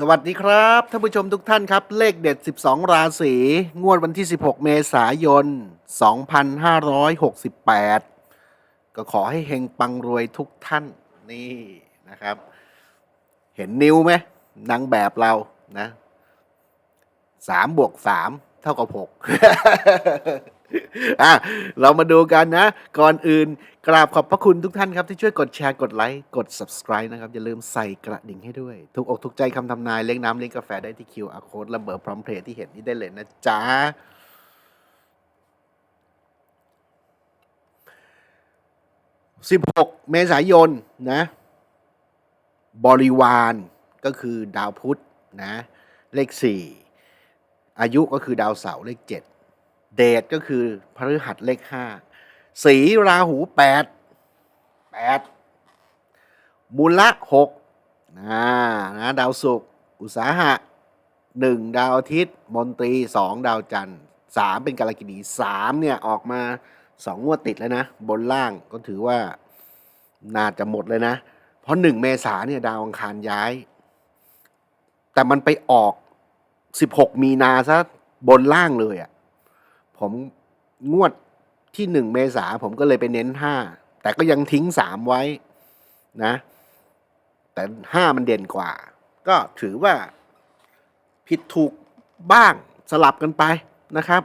สวัสดีครับท่านผู้ชมทุกท่านครับ เลขเด็ด 12 ราศีงวดวันที่ 16 เมษายน 2568 ก็ขอให้เฮงปังรวยทุกท่านนี่นะครับ เห็นนิ้วไหมนางแบบเรานะสามบวกสามเท่ากับหก อะเรามาดูกันนะ ก่อนอื่นกราบขอบพระคุณทุกท่านครับ ที่ช่วยกดแชร์กดไลค์กด subscribe นะครับ อย่าลืมใส่กระดิ่งให้ด้วยทุกอกทุกใจคำทำนายเลี้ยงน้ำเลี้ยงกาแฟได้ที่ QR code และเบอร์พร้อมเพลย์ที่เห็นนี้ได้เลยนะจ๊ะ16เมษายนนะ บริวารก็คือดาวพุธนะ เลข4อายุก็คือดาวเสาร์เลข7 เดทก็คือพฤหัสเลข5สีราหู8 8มูละ6นะนะดาวศุกร์อุตสาหะ1ดาวอาทิตย์ มนตรี2ดาวจันทร์3เป็นกาลกินี3เนี่ยออกมา2งงวดติดแล้วนะ บนล่างก็ถือว่าน่าจะหมดเลยนะ เพราะ1เมษาเนี่ยดาวอังคารย้าย แต่มันไปออก16มีนาซะบนล่างเลยอะ ผมงวดที่หนึ่งเมษาผมก็เลยไปเน้นห้าแต่ก็ยังทิ้งสามไว้นะ แต่ห้ามันเด่นกว่า ก็ถือว่าผิดถูกบ้างสลับกันไปนะครับ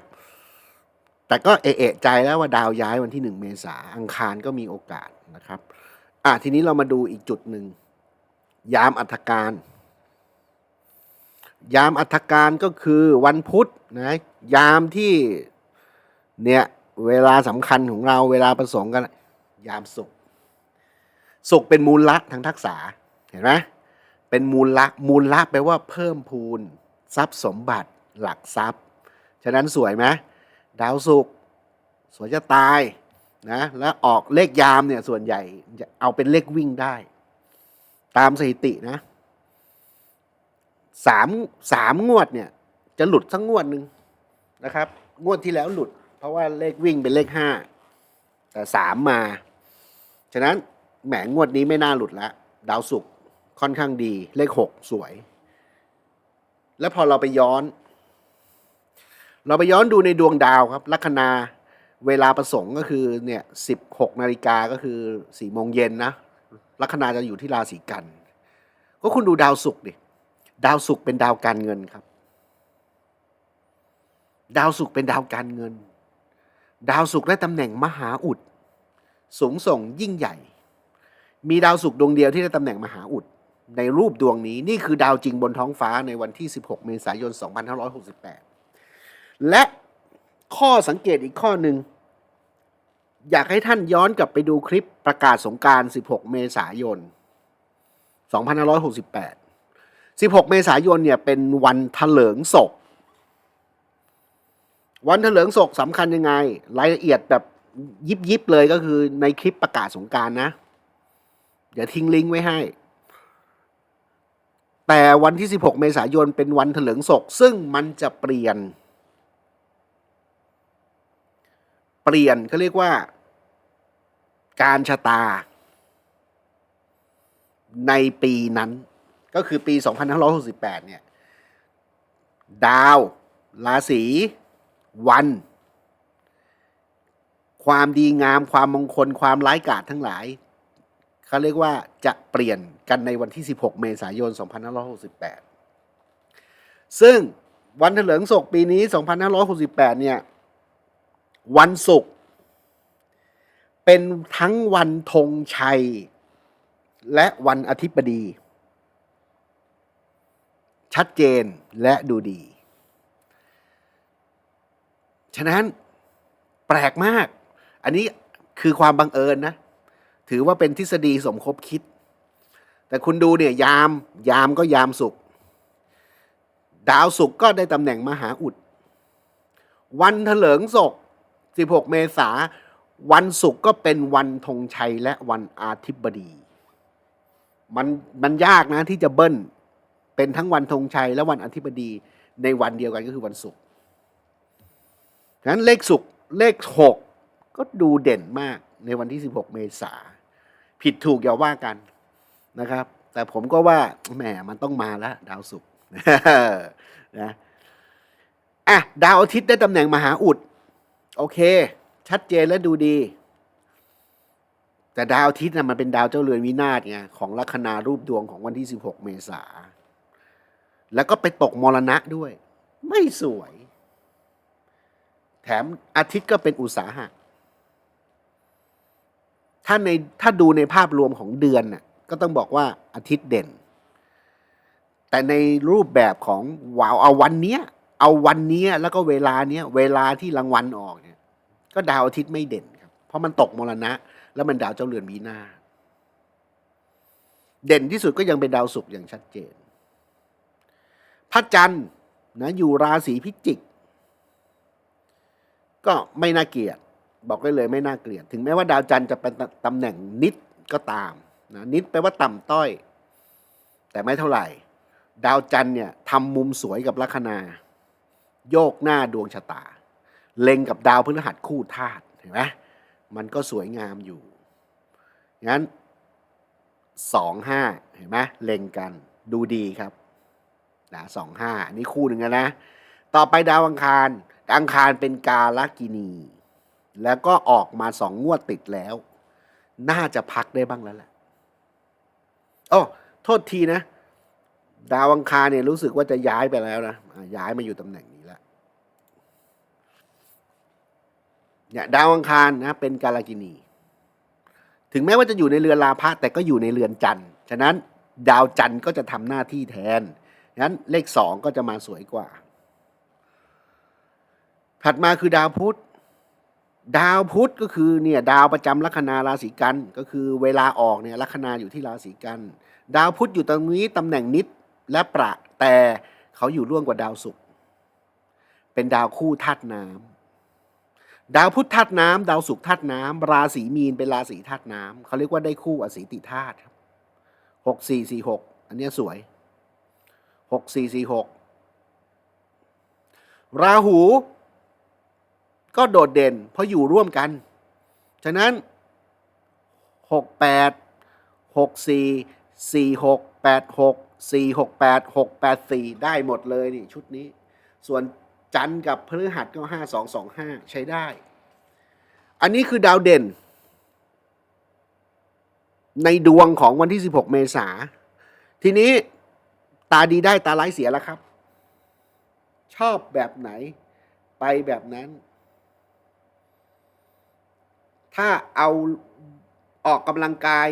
แต่ก็เอะใจแล้วว่าดาวย้ายวันที่หนึ่งเมษาอังคารก็มีโอกาสนะครับ อะทีนี้เรามาดูอีกจุดหนึ่งยามอัฐการ ยามอัฐการก็คือวันพุธนะยามที่ เนี่ยเวลาสำคัญของเราเวลาประสงค์กัน ยามสุข สุขเป็นมูลละทางทักษะเห็นไหมเป็นมูลละมูลละแปลว่าเพิ่มพูน ทรัพย์สมบัติหลักทรัพย์ ฉะนั้นสวยไหมดาวสุขสวยจะตายนะแล้วออกเลขยามเนี่ยส่วนใหญ่เอาเป็นเลขวิ่งได้ ตามสถิตินะสามสามงวดเนี่ยจะหลุดสักงวดหนึ่งนะครับ งวดที่แล้วหลุด เพราะว่าเลขวิ่งเป็นเลขห้าแต่สามมา ฉะนั้นแหมงวดนี้ไม่น่าหลุดละดาวศุกค่อนข้างดีเลขหกสวย แล้วพอเราไปย้อน เราไปย้อนดูในดวงดาวครับ ลัคนาเวลาประสงค์ก็คือเนี่ยสิบหกนาฬิกาก็คือสี่โมงเย็นนะลัคนาจะอยู่ที่ราศีกัน ก็คุณดูดาวศุกร์ดิ ดาวศุกร์เป็นดาวการเงินครับ ดาวศุกร์เป็นดาวการเงิน ดาวศุกร์ได้ตำแหน่งมหาอุด สูงส่งยิ่งใหญ่ มีดาวศุกร์ดวงเดียวที่ได้ตำแหน่งมหาอุด ในรูปดวงนี้นี่คือดาวจริงบนท้องฟ้าในวันที่ 16 เมษายน 2568 และข้อสังเกตอีกข้อหนึ่ง อยากให้ท่านย้อนกลับไปดูคลิปประกาศสงการ 16 เมษายน 2568 16 เมษายนเนี่ยเป็นวันถลิงศก วันเถลิงศกสำคัญยังไง รายละเอียดแบบยิบยิบๆเลยก็คือในคลิปประกาศสงการนะ เดี๋ยวทิ้งลิงก์ไว้ให้ แต่วันที่ 16 เมษายนเป็นวันเถลิงศก ซึ่งมันจะเปลี่ยน เปลี่ยนเขาเรียกว่า การชะตา ในปีนั้น ก็คือปี 2568 เนี่ย ดาว ราศี วัน ความดีงามความมงคลความร้ายกาจทั้งหลายเขาเรียกว่าจะเปลี่ยนกันในวันที่ 16 เมษายน 2568 ซึ่งวันเถลิงศกปีนี้ 2568 เนี่ย วันศุกร์เป็นทั้งวันธงชัย และวันอาทิบดี ชัดเจนและดูดี ฉะนั้นแปลกมาก อันนี้คือความบังเอิญนะ ถือว่าเป็นทฤษฎีสมคบคิด แต่คุณดูเนี่ยยามยามก็ยามสุข ดาวสุขก็ได้ตำแหน่งมหาอุด วันเถลิงศก 16 เมษาวันศุกร์ก็เป็นวันธงชัยและวันอาทิบดี มันมันยากนะที่จะเบิ้ลเป็นทั้งวันธงชัยและวันอาทิบดีในวันเดียวกันก็คือวันศุกร์ ฉะนั้นเลขศุกเลขหกก็ดูเด่นมากในวันที่ 16 เมษาผิดถูกอย่าว่ากันนะครับ แต่ผมก็ว่าแหมมันต้องมาแล้ว ดาวศุกร์นะอะดาวอาทิตย์ได้ตำแหน่งมหาอุด โอเค ชัดเจนและดูดี แต่ดาวอาทิตย์นะมันเป็นดาวเจ้าเรือนวินาศไงของลัคนารูปดวงของวันที่ 16 เมษาแล้วก็ไปตกมรณะด้วย ไม่สวย แถมอาทิตย์ก็เป็นอุตสาหะ ถ้าในถ้าดูในภาพรวมของเดือนน่ะก็ต้องบอกว่าอาทิตย์เด่น แต่ในรูปแบบของวาวเอาวันเนี้ย เอาวันเนี้ยแล้วก็เวลาเนี้ยเวลาที่รางวัลออกเนี่ย ก็ดาวอาทิตย์ไม่เด่นครับ เพราะมันตกมรณะ แล้วมันดาวเจ้าเรือนวีนาเด่นที่สุดก็ยังเป็นดาวศุกร์อย่างชัดเจนพระจันทร์นะอยู่ราศีพิจิก ก็ไม่น่าเกลียด บอกได้เลยไม่น่าเกลียด ถึงแม้ว่าดาวจันทร์จะเป็นตำแหน่งนิดก็ตามนะนิดแปลว่าต่ำต้อย แต่ไม่เท่าไหร่ ดาวจันทร์เนี่ยทำมุมสวยกับลัคนา โยกหน้าดวงชะตา เล็งกับดาวพฤหัสคู่ธาตุเห็นไหมมันก็สวยงามอยู่งั้นสองห้าเห็นไหมเล็งกันดูดีครับนะสองห้านี่คู่หนึ่งนะ ต่อไปดาวอังคาร อังคารเป็นกาลกินี แล้วก็ออกมาสองงวดติดแล้ว น่าจะพักได้บ้างแล้วแหละโอ้โทษทีนะ ดาวอังคารเนี่ยรู้สึกว่าจะย้ายไปแล้วนะย้ายมาอยู่ตำแหน่งนี้แล้วเนี่ยดาวอังคารนะเป็นกาลกินี ถึงแม้ว่าจะอยู่ในเรือนลาภะแต่ก็อยู่ในเรือนจันทร์ฉะนั้น ดาวจันทร์ก็จะทำหน้าที่แทนงั้นเลขสองก็จะมาสวยกว่า ถัดมาคือดาวพุธ ดาวพุธก็คือเนี่ยดาวประจำลัคนาราศีกัน ก็คือเวลาออกเนี่ยลัคนาอยู่ที่ราศีกัน ดาวพุธอยู่ตรงนี้ตำแหน่งนิดและประแต่เขาอยู่ร่วมกว่าดาวศุกร์เป็นดาวคู่ธาตุน้ำดาวพุธธาตุน้ำดาวศุกร์ธาตุน้ำราศีมีนเป็นราศีธาตุน้ำเขาเรียกว่าได้คู่อสีติธาตุครับหกสี่สี่หกอันนี้สวยหกสี่สี่หกราหู ก็โดดเด่นเพราะอยู่ร่วมกัน ฉะนั้นหกแปดหกสี่สี่หกแปดหกสี่หกแปดหกแปดสี่ได้หมดเลยนี่ชุดนี้ ส่วนจันทร์กับพฤหัสก็ห้าสองสองห้าใช้ได้ อันนี้คือดาวเด่น ในดวงของวันที่ 16 เมษา ทีนี้ตาดีได้ตาร้ายเสียแล้วครับ ชอบแบบไหนไปแบบนั้น ถ้าเอาออกกำลังกาย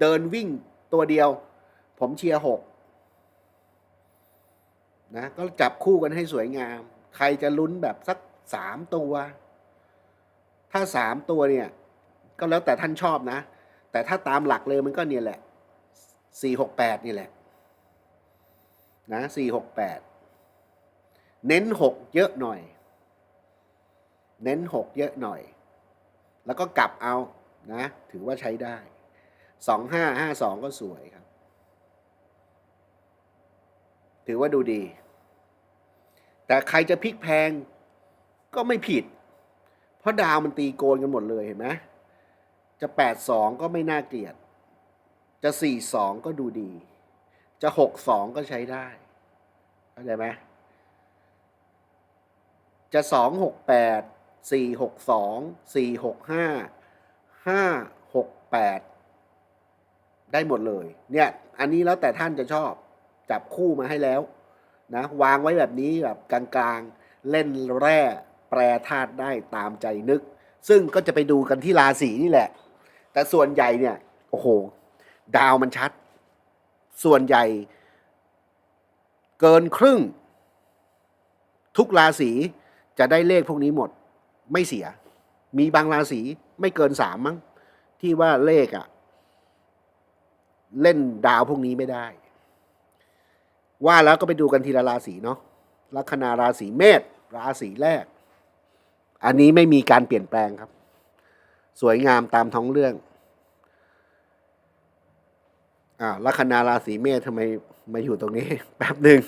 เดินวิ่งตัวเดียว ผมเชียร์หกนะก็จับคู่กันให้สวยงาม ใครจะลุ้นแบบสักสามตัว ถ้าสามตัวเนี่ย ก็แล้วแต่ท่านชอบนะ แต่ถ้าตามหลักเลยมันก็เนี่ยแหละสี่หกแปดนี่แหละ นะสี่หกแปดเน้นหกเยอะหน่อย เน้นหกเยอะหน่อย แล้วก็กลับเอานะ ถือว่าใช้ได้สองห้าห้าสองก็สวยครับ ถือว่าดูดี แต่ใครจะพลิกแพงก็ไม่ผิด เพราะดาวมันตีโกนกันหมดเลยเห็นไหมจะแปดสองก็ไม่น่าเกลียด จะสี่สองก็ดูดี จะหกสองก็ใช้ได้เข้าใจไหมจะส องหกแปดสี่หกสองสี่หกห้าห้าหกแปดได้หมดเลย เนี่ย อันนี้แล้วแต่ท่านจะชอบจับคู่มาให้แล้วนะวางไว้แบบนี้แบบกลางๆ เล่นแร่แปรธาตุได้ตามใจนึก ซึ่งก็จะไปดูกันที่ราศีนี่แหละ แต่ส่วนใหญ่เนี่ย โอ้โห ดาวมันชัด ส่วนใหญ่ เกินครึ่ง ทุกราศีจะได้เลขพวกนี้หมด ไม่เสีย มีบางราศีไม่เกินสามมั้งที่ว่าเลขอะเล่นดาวพวกนี้ไม่ได้ ว่าแล้วก็ไปดูกันทีละราศีเนาะลัคนาราศีเมษราศีแรก อันนี้ไม่มีการเปลี่ยนแปลงครับ สวยงามตามท้องเรื่องอ่าลัคนาราศีเมษทำไมมาอยู่ตรงนี้ แป๊บหนึ่ง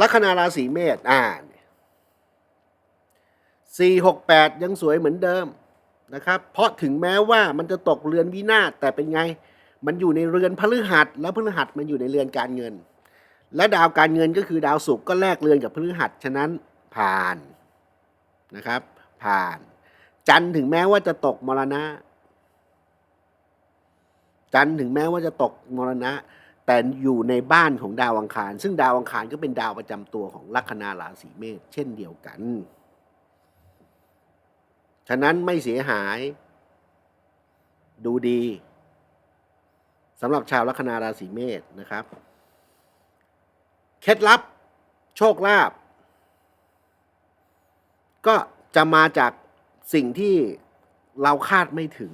ลัคนาราศีเมษอ่าสี่หกแปดยังสวยเหมือนเดิมนะครับ เพราะถึงแม้ว่ามันจะตกเรือนวินาศแต่เป็นไง มันอยู่ในเรือนพฤหัส แล้วพฤหัสมันอยู่ในเรือนการเงิน และดาวการเงินก็คือดาวศุกร์ก็แลกเรือนกับพฤหัสฉะนั้นผ่านนะครับ ผ่าน จันถึงแม้ว่าจะตกมรณะ จันถึงแม้ว่าจะตกมรณะ แต่อยู่ในบ้านของดาวอังคาร ซึ่งดาวอังคารก็เป็นดาวประจำตัวของลัคนาราศีเมษเช่นเดียวกัน ฉะนั้นไม่เสียหาย ดูดีสำหรับชาวลัคนาราศีเมษนะครับ เคล็ดลับ โชคลาภก็จะมาจากสิ่งที่เราคาดไม่ถึง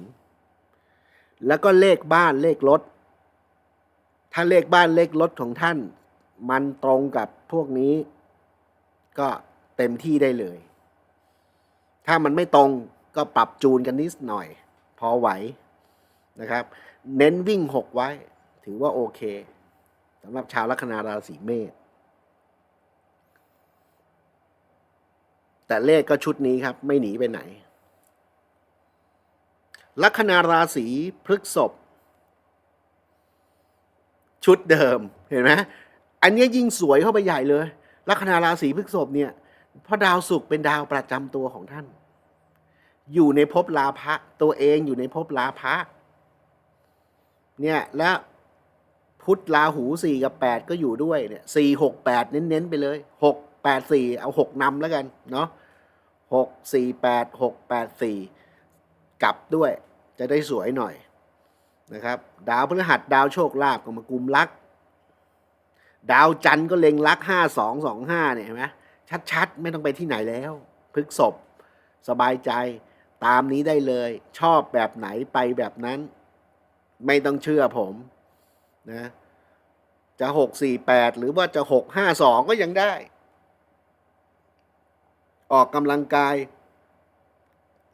แล้วก็เลขบ้านเลขรถ ถ้าเลขบ้านเลขรถของท่าน มันตรงกับพวกนี้ ก็เต็มที่ได้เลย ถ้ามันไม่ตรงก็ปรับจูนกันนิดหน่อย พอไหวนะครับ เน้นวิ่งหกไว้ ถือว่าโอเคสำหรับชาวลัคนาราศีเมษแต่เลขก็ชุดนี้ครับ ไม่หนีไปไหน ลัคนาราศีพฤกษภ ชุดเดิมเห็นไหมอันนี้ยิ่งสวยเข้าไปใหญ่เลย ลัคนาราศีพฤษภเนี่ยเพราะดาวศุกร์เป็นดาวประจำตัวของท่าน อยู่ในภพลาภะตัวเองอยู่ในภพลาภะเนี่ยและพุทธลาหูสี่กับแปดก็อยู่ด้วยเนี่ยสี่หกแปดเน้นๆไปเลยหกแปดสี่เอาหกนำแล้วกันเนาะหกสี่แปดหกแปดสี่กลับด้วยจะได้สวยหน่อย นะครับ ดาวพฤหัสดาวโชคลาภก็มากุมลัก ดาวจันทร์ก็เล็งลักห้าสองสองห้าเนี่ยเห็นไหมชัดๆ ไม่ต้องไปที่ไหนแล้วพฤกษบสบายใจตามนี้ได้เลย ชอบแบบไหนไปแบบนั้น ไม่ต้องเชื่อผมนะจะหกสี่แปดหรือว่าจะหกห้าสองก็ยังได้ ออกกำลังกาย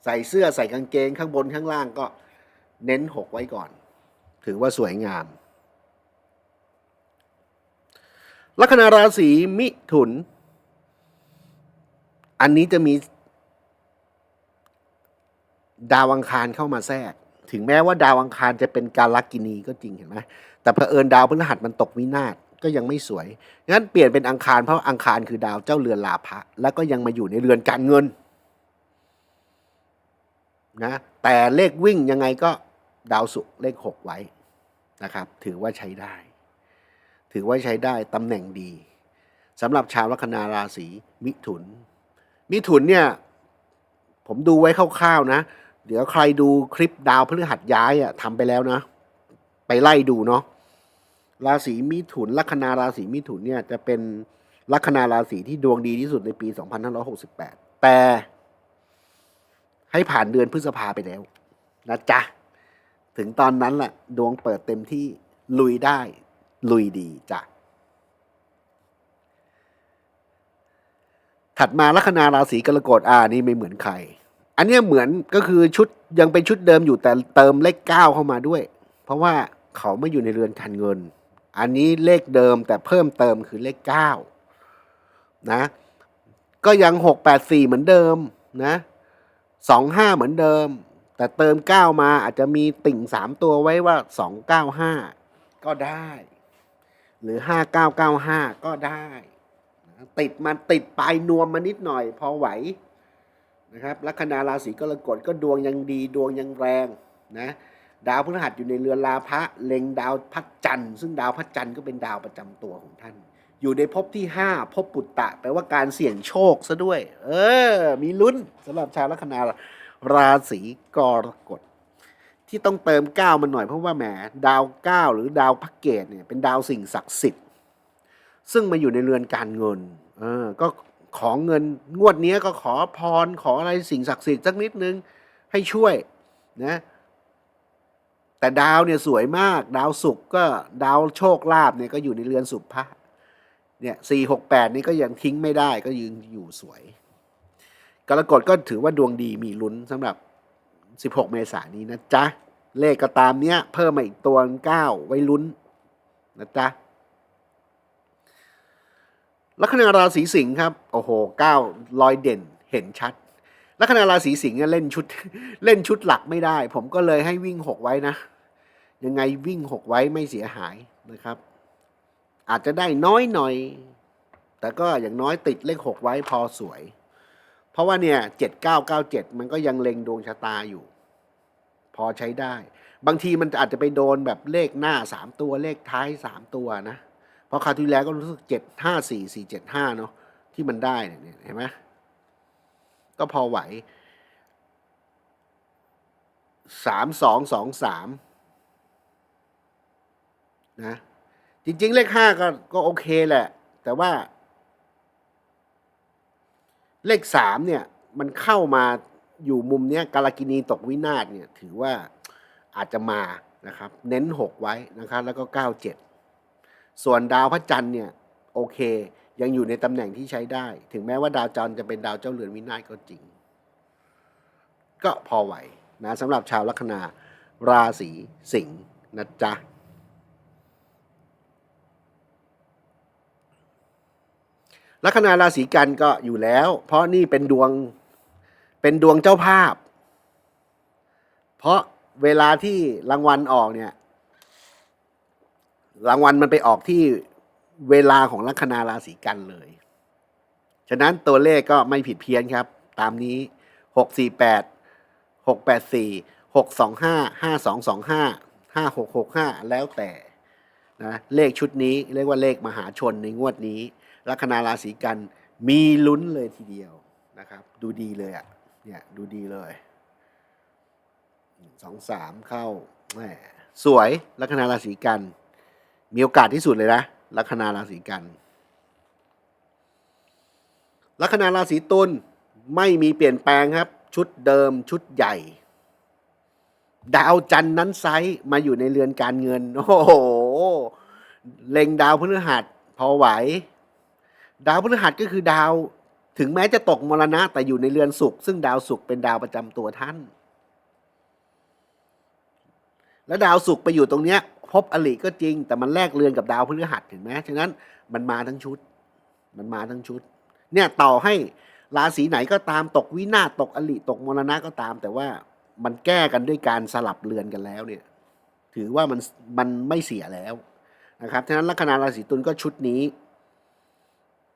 ใส่เสื้อใส่กางเกงข้างบนข้างล่างก็เน้นหกไว้ก่อน ถือว่าสวยงาม ลัคนาราศีมิถุน อันนี้จะมีดาวอังคารเข้ามาแทรก ถึงแม้ว่าดาวอังคารจะเป็นการลักกินีก็จริงเห็นไหมแต่เผอิญดาวพฤหัสมันตกวินาศก็ยังไม่สวย งั้นเปลี่ยนเป็นอังคารเพราะอังคารคือดาวเจ้าเรือนลาภะแล้วก็ยังมาอยู่ในเรือนการเงินนะแต่เลขวิ่งยังไงก็ ดาวศุกร์เลขหกไว้นะครับ ถือว่าใช้ได้ ถือว่าใช้ได้ตำแหน่งดีสำหรับชาวลัคนาราศีมิถุน มิถุนเนี่ย ผมดูไว้คร่าวๆนะ เดี๋ยวใครดูคลิปดาวพฤหัสย้ายอะทำไปแล้วนะ ไปไล่ดูเนาะราศีมิถุนลัคนาราศีมิถุนเนี่ยจะเป็นลัคนาราศีที่ดวงดีที่สุดในปี 2568 แต่ให้ผ่านเดือนพฤษภาไปแล้วนะจ๊ะ ถึงตอนนั้นแหละดวงเปิดเต็มที่ลุยได้ ลุยดีจ้ะถัดมาลัคนาราศีกรกฎอ่านี่ไม่เหมือนใคร อันนี้เหมือนก็คือชุดยังเป็นชุดเดิมอยู่แต่เติมเลขเก้าเข้ามาด้วย เพราะว่าเขาไม่อยู่ในเรือนการเงิน อันนี้เลขเดิมแต่เพิ่มเติมคือเลขเก้านะ ก็ยังหกแปดสี่เหมือนเดิมนะสองห้าเหมือนเดิม แต่เติมเก้ามาอาจจะมีติ่งสามตัวไว้ว่าสองเก้าห้าก็ได้ หรือห้าเก้าเก้าห้าก็ได้ ติดมาติดปลายนวมมานิดหน่อยพอไหวนะครับลัคนาราศีกรกฎก็ดวงยังดีดวงยังแรงนะดาวพฤหัสอยู่ในเรือนลาภะเล็งดาวพัดจันทร์ซึ่งดาวพัดจันทร์ก็เป็นดาวประจำตัวของท่าน อยู่ในภพที่ห้าภพปุตตะ แปลว่าการเสี่ยงโชคซะด้วย เออ มีลุ้นสำหรับชาวลัคนา ราศีกรกฎที่ต้องเติมก้ามันหน่อยเพราะว่าแหมดาวก้าหรือดาวพักเกตเนี่ยเป็นดาวสิ่งศักดิ์สิทธิ์ ซึ่งมาอยู่ในเรือนการเงินเออก็ขอเงินงวดนี้ก็ขอพรขออะไรสิ่งศักดิ์สิทธิ์สักนิดนึงให้ช่วยนะแต่ดาวเนี่ยสวยมาก ดาวศุกร์ก็ดาวโชคลาภเนี่ยก็อยู่ในเรือนสุภะเนี่ยสี่หกแปดนี่ก็ยังทิ้งไม่ได้ก็ยืนอยู่สวย กรกฎก็ถือว่าดวงดีมีลุ้นสำหรับ 16 เมษายนนี้นะจ๊ะ เลขก็ตามเนี้ย เพิ่มมาอีกตัวเก้าไว้ลุ้นนะจ๊ะลัคนาราศีสิงห์ครับ โอ้โหเก้ารอยเด่นเห็นชัดลัคนาราศีสิงห์เนี่ยเล่นชุดเล่นชุดหลักไม่ได้ ผมก็เลยให้วิ่งหกไว้นะ ยังไงวิ่งหกไว้ไม่เสียหายนะครับ อาจจะได้น้อยหน่อย แต่ก็อย่างน้อยติดเลขหกไว้พอสวย เพราะว่าเนี่ยเจ็ดเก้าเก้าเจ็ดมันก็ยังเล็งดวงชะตาอยู่ พอใช้ได้ บางทีมันอาจจะไปโดนแบบเลขหน้าสามตัวเลขท้ายสามตัวนะ เพราะคราวที่แล้วก็รู้สึกเจ็ดห้าสี่สี่เจ็ดห้าเนาะที่มันได้เนี่ยเห็นไหมก็พอไหวสามสองสองสามนะจริงๆ เลขห้าก็ก็โอเคแหละ แต่ว่า เลขสามเนี่ยมันเข้ามาอยู่มุมเนี้ยกาลกินีตกวินาศเนี่ยถือว่าอาจจะมานะครับ เน้นหกไว้นะครับแล้วก็เก้าเจ็ดส่วนดาวพระจันทร์เนี่ยโอเค ยังอยู่ในตำแหน่งที่ใช้ได้ ถึงแม้ว่าดาวจันทร์จะเป็นดาวเจ้าเรือนวินาศก็จริง ก็พอไหวนะสำหรับชาวลัคนาราศีสิงห์นะจ๊ะ ลัคนาราศีกันก็อยู่แล้ว เพราะนี่เป็นดวงเป็นดวงเจ้าภาพ เพราะเวลาที่รางวัลออกเนี่ย รางวัลมันไปออกที่เวลาของลัคนาราศีกันเลย ฉะนั้นตัวเลขก็ไม่ผิดเพี้ยนครับ ตามนี้หกสี่แปดหกแปดสี่หกสองห้าห้าสองสองห้าห้าหกหกห้าแล้วแต่นะเลขชุดนี้เรียกว่าเลขมหาชนในงวดนี้ ลัคนาราศีกันมีลุ้นเลยทีเดียวนะครับ ดูดีเลยอะ่ะเนี่ยดูดีเลยหนึ่งสองสามเข้าแหมสวยลัคนาราศีกัน มีโอกาสที่สุดเลยนะลัคนาราศีกันลัคนาราศีตุลไม่มีเปลี่ยนแปลงครับ ชุดเดิมชุดใหญ่ ดาวจันทร์นั้นไซส์มาอยู่ในเรือนการเงิน โอ้โหเล็งดาวพฤหัสพอไหว ดาวพฤหัสก็คือดาวถึงแม้จะตกมรณะแต่อยู่ในเรือนศุกร์ซึ่งดาวศุกร์เป็นดาวประจำตัวท่าน แล้วดาวศุกร์ไปอยู่ตรงเนี้ย พบอลิก็จริง แต่มันแลกเรือนกับดาวพฤหัสเห็นไหมฉะนั้นมันมาทั้งชุด มันมาทั้งชุด เนี่ยต่อให้ราศีไหนก็ตามตกวินาศตกอลิตกมรณะก็ตาม แต่ว่ามันแก้กันด้วยการสลับเรือนกันแล้วเนี่ย ถือว่ามันมันไม่เสียแล้วนะครับฉะนั้นลัคนาราศีตุลก็ชุดนี้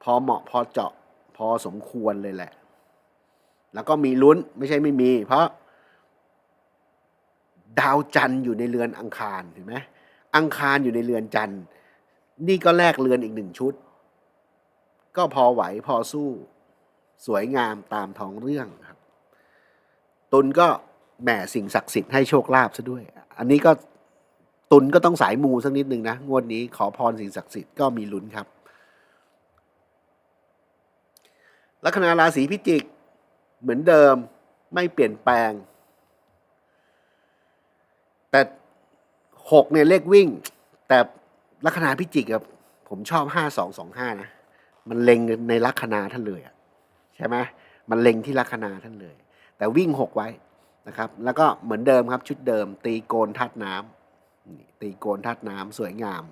พอเหมาะพอเจาะพอสมควรเลยแหละ แล้วก็มีลุ้นไม่ใช่ไม่มี เพราะ ดาวจันทร์อยู่ในเรือนอังคารเห็นไหมอังคารอยู่ในเรือนจันทร์ นี่ก็แลกเรือนอีกหนึ่งชุด ก็พอไหวพอสู้ สวยงามตามท้องเรื่องครับ ตุลก็แหมสิ่งศักดิ์สิทธิ์ให้โชคลาภซะด้วย อันนี้ก็ตุลก็ต้องสายมูสักนิดหนึ่งนะ งวดนี้ขอพรสิ่งศักดิ์สิทธิ์ก็มีลุ้นครับ ลัคนาราศีพิจิก เหมือนเดิมไม่เปลี่ยนแปลง แต่หกเนี่ยเลขวิ่ง แต่ลัคนาพิจิกครับผมชอบห้าสองสองห้านะ มันเล็งในลัคนาท่านเลยอะใช่ไหมมันเล็งที่ลัคนาท่านเลย แต่วิ่งหกไว้นะครับ แล้วก็เหมือนเดิมครับชุดเดิม ตีโกนทัดน้ำนี่ตีโกนทัดน้ำสวยงาม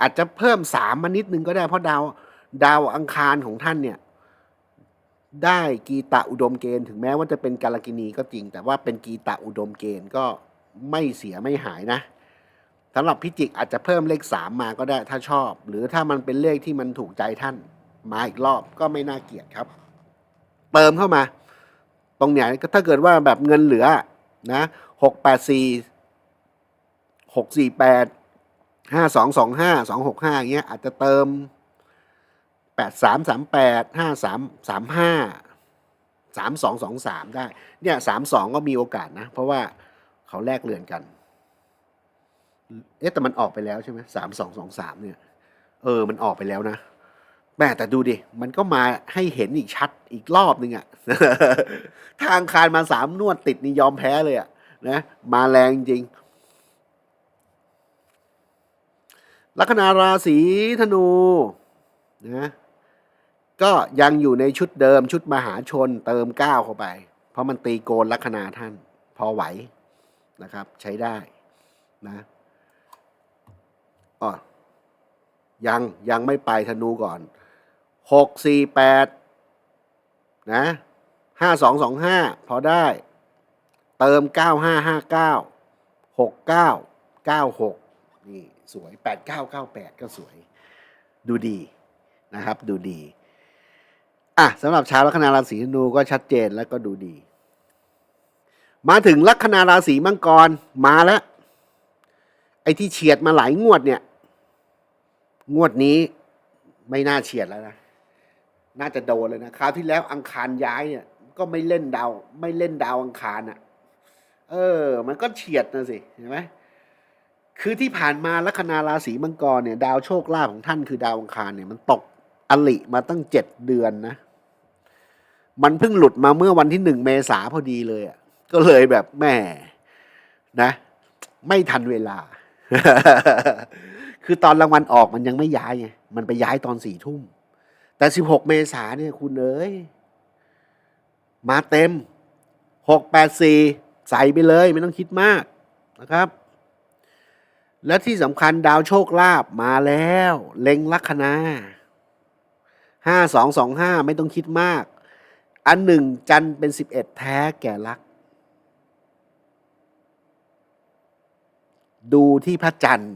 อาจจะเพิ่มสามมานิดนึงก็ได้เพราะดาวดาวอังคารของท่านเนี่ย ได้กีตะอุดมเกณฑ์ถึงแม้ว่าจะเป็นกาลกินีก็จริง แต่ว่าเป็นกีตะอุดมเกณฑ์ก็ไม่เสียไม่หายนะสำหรับพิจิกอาจจะเพิ่มเลขสามมาก็ได้ถ้าชอบ หรือถ้ามันเป็นเลขที่มันถูกใจท่านมาอีกรอบก็ไม่น่าเกลียดครับ เติมเข้ามา ตรงเนี้ยก็ถ้าเกิดว่าแบบเงินเหลือนะหกแปดสี่หกสี่แปดห้าสองสองห้าสองหกห้าอย่างเงี้ยอาจจะเติม แปดสามสามแปดห้าสามสามห้าสามสองสองสามได้เนี่ยสามสองก็มีโอกาสนะ เพราะว่าเขาแลกเรือนกัน เอ๊ะแต่มันออกไปแล้วใช่ไหมสามสองสองสามเนี่ย เออ มันออกไปแล้วนะแม่แต่ดูดิ มันก็มาให้เห็นอีกชัดอีกรอบนึงอะทางคารมาสามนวดติดนี่ยอมแพ้เลยอะนะมาแรงจริง ลัคนาราศีธนูนะ ก็ยังอยู่ในชุดเดิมชุดมหาชนเติมก้าวเข้าไป เพราะมันตีโกนลัคนาท่าน พอไหวนะครับใช้ได้นะอ๋อยังยังไม่ไปธนูก่อนหกสี่แปดนะห้าสองสองห้าพอได้ เติมเก้าห้าห้าเก้าหกเก้าเก้าหกนี่สวยแปดเก้าเก้าแปดก็สวย ดูดีนะครับ ดูดี อะสำหรับชาวลัคนาราศีธนูก็ชัดเจนแล้วก็ดูดี มาถึงลัคนาราศีมังกรมาแล้ว ไอ้ที่เฉียดมาหลายงวดเนี่ย งวดนี้ไม่น่าเฉียดแล้วนะ น่าจะโดนเลยนะคราวที่แล้วอังคารย้ายเนี่ย ก็ไม่เล่นดาว ไม่เล่นดาวอังคารอะ เออ มันก็เฉียดนะสิเห็นไหมคือที่ผ่านมาลัคนาราศีมังกรเนี่ย ดาวโชคลาภของท่านคือดาวอังคารเนี่ยมันตก อลิมาตั้งเจ็ดเดือนนะ มันเพิ่งหลุดมาเมื่อวันที่หนึ่งเมษาพอดีเลยอะก็เลยแบบแม่นะ ไม่ทันเวลา คือตอนรางวัลออกมันยังไม่ย้ายไงมันไปย้ายตอนสี่ทุ่ม แต่สิบหกเมษาเนี่ยคุณเอ้ยมาเต็มหกแปดสี่ใส่ไปเลยไม่ต้องคิดมากนะครับ และที่สำคัญดาวโชคลาภมาแล้ว เล็งลัคนา ห้าสองสองห้าไม่ต้องคิดมาก อันหนึ่งจันเป็นสิบเอ็ดแท้แก่ลัก ดูที่พระจันทร์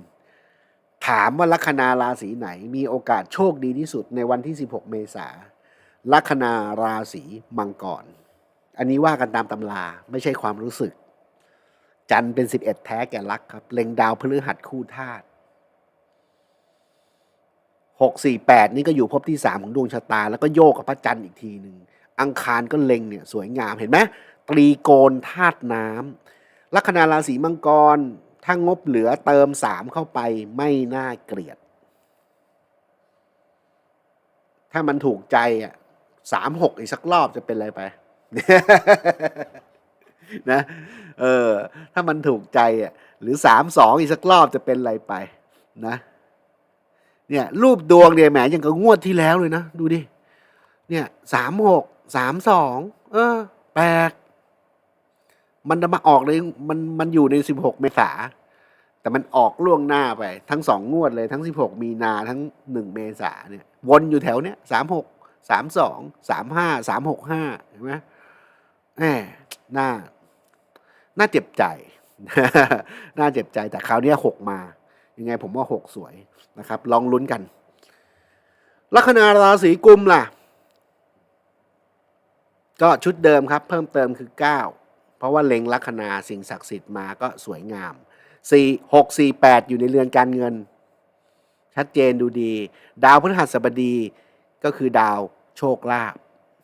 ถามว่าลัคนาราศีไหน มีโอกาสโชคดีที่สุดในวันที่ 16 เมษาลัคนาราศีมังกร อันนี้ว่ากันตามตำราไม่ใช่ความรู้สึก จันทร์เป็น 11 แท้แก่ลักครับ เล็งดาวพฤหัสคู่ธาตุ 648 นี่ก็อยู่ภพที่ 3 ของดวงชะตา แล้วก็โยกกับพระจันทร์อีกทีหนึ่งอังคารก็เล็งเนี่ยสวยงามเห็นไหมตรีโกณธาตุน้ำลัคนาราศีมังกร ถ้างบเหลือเติมสามเข้าไปไม่น่าเกลียด ถ้ามันถูกใจอะสามหกอีกสักรอบจะเป็นอะไรไปนะเออถ้ามันถูกใจอะหรือสามสองอีกสักรอบจะเป็นอะไรไปนะ เนี่ยรูปดวงเนี่ยแหมยังกับงวดที่แล้วเลยนะ ดูดิ เนี่ยสามหกสามสองเออแปลกมันจะมาออกเลยมันมันอยู่ในสิบหกเมษา แต่มันออกล่วงหน้าไป ทั้งสองงวดเลยทั้งสิบหกมีนาทั้งหนึ่งเมษาเนี่ย วนอยู่แถวเนี้ยสามหกสามสองสามห้าสามหกห้าเห็นไหมแหมน่าน่าเจ็บใจ น่าเจ็บใจแต่คราวเนี้ยหกมา ยังไงผมว่าหกสวยนะครับ ลองลุ้นกัน ลัคนาราศีกุมล่ะ ก็ชุดเดิมครับ เพิ่มเติมคือ 9 เพราะว่าเล็งลัคนาสิ่งศักดิ์สิทธิ์มาก็สวยงาม 4 6 4 8 อยู่ในเรือนการเงิน ชัดเจนดูดี ดาวพฤหัสบดีก็คือดาวโชคลาภ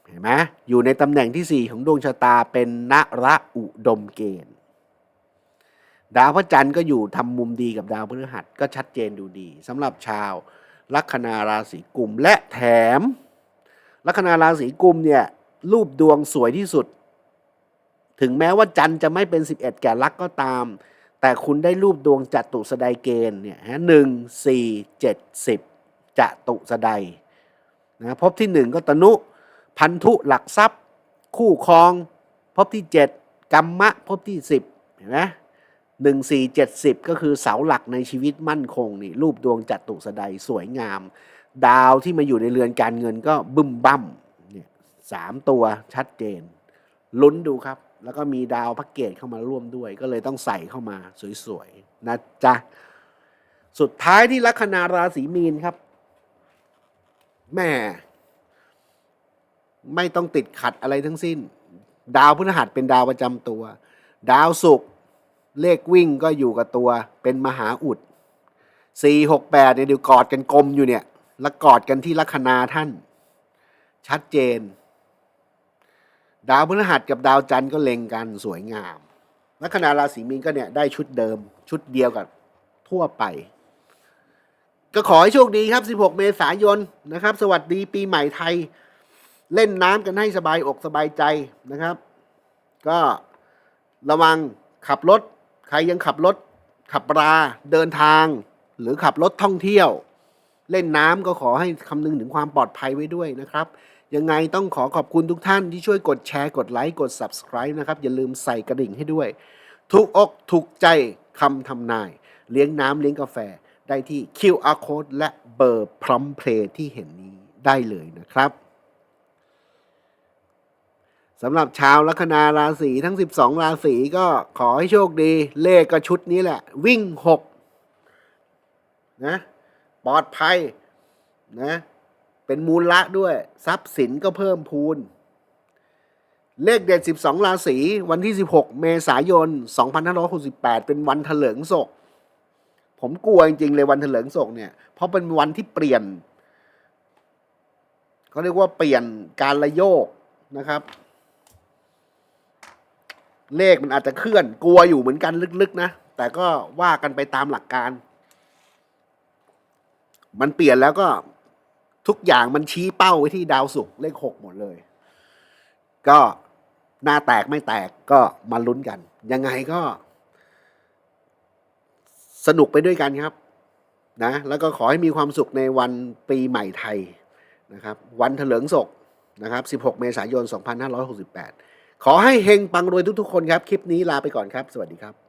เห็นไหมอยู่ในตำแหน่งที่ 4 ของดวงชะตาเป็นนระอุดมเกณฑ์ ดาวพระจันทร์ก็อยู่ทำมุมดีกับดาวพฤหัสก็ชัดเจนดูดีสำหรับชาวลัคนาราศีกุมและแถม ลัคนาราศีกุมเนี่ยรูปดวงสวยที่สุด ถึงแม้ว่าจันทร์จะไม่เป็น 11 แก่ลักก็ตาม แต่คุณได้รูปดวงจัตุสดายเกณฑ์เนี่ยฮะหนึ่งสี่เจ็ดสิบจัตุสดายนะพบที่หนึ่งก็ตนุ พันธุหลักทรัพย์ คู่ครอง พบที่เจ็ดกรรมะ พบที่สิบเห็นไหม หนึ่งสี่เจ็ดสิบก็คือเสาหลักในชีวิตมั่นคงนี่รูปดวงจัตุสดายสวยงาม ดาวที่มาอยู่ในเรือนการเงินก็บึ้มบั้มเนี่ยสามตัวชัดเจน ลุ้นดูครับ แล้วก็มีดาวพักเกตเข้ามาร่วมด้วย ก็เลยต้องใส่เข้ามาสวยๆ นะจ๊ะ สุดท้ายที่ลัคนาราศีมีนครับแม่ไม่ต้องติดขัดอะไรทั้งสิ้น ดาวพฤหัสเป็นดาวประจำตัว ดาวศุกร์ เลขวิ่งก็อยู่กับตัวเป็นมหาอุดสี่หกแปดเนี่ยเดี๋ยวกอดกันกลมอยู่เนี่ยแล้วกอดกันที่ลัคนาท่าน ชัดเจน ดาวพฤหัสกับดาวจันทร์ก็เล็งกันสวยงาม ลัคนาราศีมีนก็เนี่ยได้ชุดเดิม ชุดเดียวกับทั่วไป ก็ขอให้โชคดีครับ 16 เมษายนนะครับ สวัสดีปีใหม่ไทย เล่นน้ำกันให้สบายอกสบายใจนะครับ ก็ระวังขับรถ รยังขับรถขับราเดินทาง หรือขับรถท่องเที่ยว เล่นน้ำก็ขอให้คำนึงถึงความปลอดภัยไว้ด้วยนะครับ ยังไงต้องขอขอบคุณทุกท่านที่ช่วยกดแชร์กดไลค์กด Subscribe นะครับ อย่าลืมใส่กระดิ่งให้ด้วยทุกอกถูกใจคำทำนาย เลี้ยงน้ำเลี้ยงกาแฟได้ที่ QR code และเบอร์พร้อมเพลย์ที่เห็นนี้ได้เลยนะครับ สำหรับชาวลัคนาราศีทั้ง 12 ราศีก็ขอให้โชคดี เลขก็ชุดนี้แหละ วิ่ง 6 นะ ปลอดภัย นะ เป็นมูลละด้วย ทรัพย์สินก็เพิ่มพูน เลขเด็ด 12 ราศีวันที่ 16 เมษายน 2568 เป็นวันเถลิงศก ผมกลัวจริงๆเลยวันเถลิงศกเนี่ย เพราะเป็นวันที่เปลี่ยนเขาเรียกว่าเปลี่ยนการระโยกนะครับ เลขมันอาจจะเคลื่อนกลัวอยู่เหมือนกันลึกๆนะ แต่ก็ว่ากันไปตามหลักการ มันเปลี่ยนแล้วก็ทุกอย่างมันชี้เป้าไว้ที่ดาวศุกร์เลขหกหมดเลย ก็หน้าแตกไม่แตกก็มาลุ้นกัน ยังไงก็ สนุกไปด้วยกันครับ นะ แล้วก็ขอให้มีความสุขในวันปีใหม่ไทยนะครับ วันเถลิงศกนะครับ 16 เมษายน 2568 ขอให้เฮงปังรวยทุกๆคนครับ คลิปนี้ลาไปก่อนครับ สวัสดีครับ